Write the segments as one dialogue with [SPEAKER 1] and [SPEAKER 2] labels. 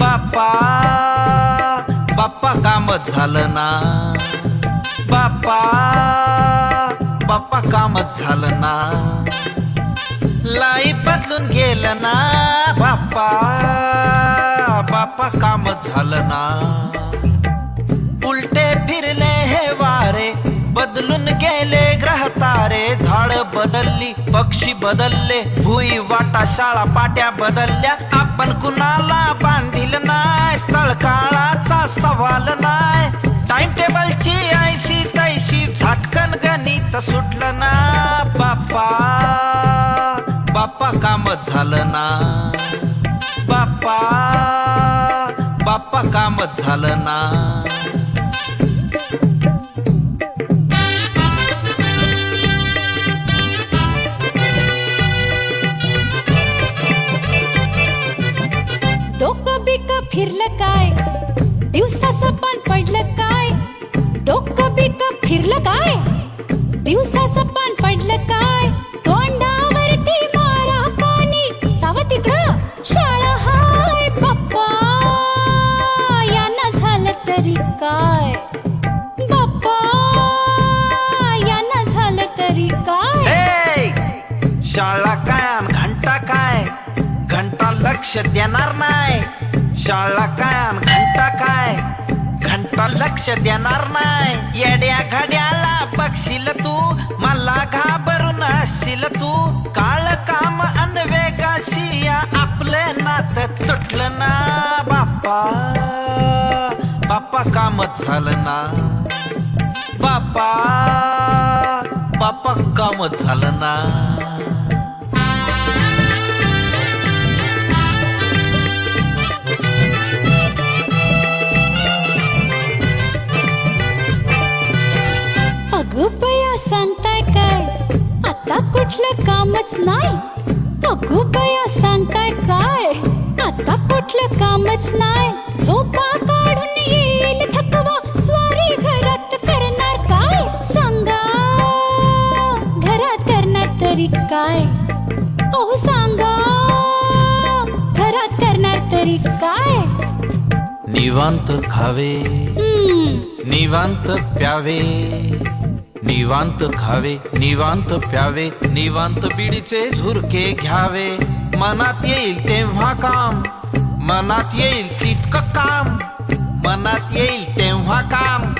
[SPEAKER 1] बाप्पा बाप्पा काम झालं ना. बाप्पा बाप्पा काम झालं ना. लाई बदलून गेलं ना. बाप्पा बाप्पा काम झालं ना. उलटे फिरले बदलून गेले ग्रह तारे. झाड बदलली पक्षी बदलले भुई वाटा शाळा पाट्या बदलल्या. आपण कुणाला बांधील नाय स्थळ काळाचा सवाल नाय टाइम टेबलची ऐशी तैशी झटकन गणित सुटलं ना बाप्पा. बाप्पा काम झालं ना. बाप्पा. बाप्पा काम झालं ना.
[SPEAKER 2] फिरलं काय? दिवसाचं पान पडलं काय? डोकं बिक फिरलं काय? दिवसाचं पान पडलं काय? तोंडावरती मारा पाणी. साव तिकडं शाळा हाय बाप्पा. यांना झालं तरी काय? बाप्पा. यांना झालं तरी काय?
[SPEAKER 1] शाळा काय घंटा काय? घंटा लक्ष देणार नाही. शाळा काय अन घंटा काय? घंटा लक्ष देणार नाही. येड्या घड्याला बघशील तू? मला घाबरून असशील तू? काळ काम अनवेगाशी या आपलं नात तुटलं ना बाप्पा. बाप्पा कामच झालं ना. बाप्पा बाप्पा काम झालं ना.
[SPEAKER 2] बया सांगताय काय? आता कुठलं कामच नाही. अगं बया सांगताय काय? आता कुठलं कामच नाही. झोपा काढून येईल थकवा. स्वारी घरात करणार काय? सांगा. घरात करणार तरी काय? अहो सांगा. घरात करणार तरी काय?
[SPEAKER 1] निवांत खावे. निवांत प्यावे. निवांत खावे निवांत प्यावे निवांत बिडीचे झुरके घ्यावे. मनात येईल तेव्हा काम मनात येईल तितकं काम. मनात येईल तेव्हा काम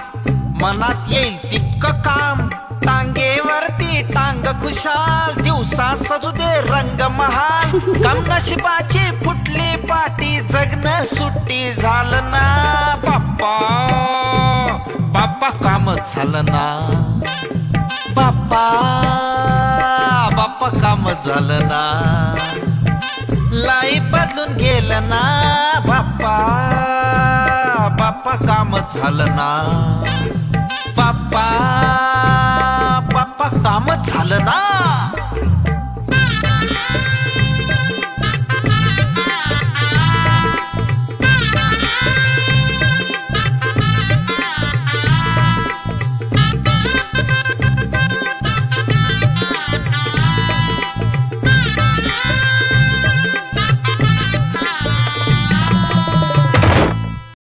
[SPEAKER 1] मनात येईल तितकं काम. टांगेवरती टांग खुशाल दिवसा सजू दे रंग महाल. कम नशिबाची फुटली पाटी जगणं सुट्टी झालं ना बाप्पा. बाप्पा काम झालं ना. बाप्पा बाप्पा काम झालं ना. लाई बदलून गेलं ना बाप्पा बाप्पा काम झालं ना. बाप्पा बाप्पा काम झालं ना.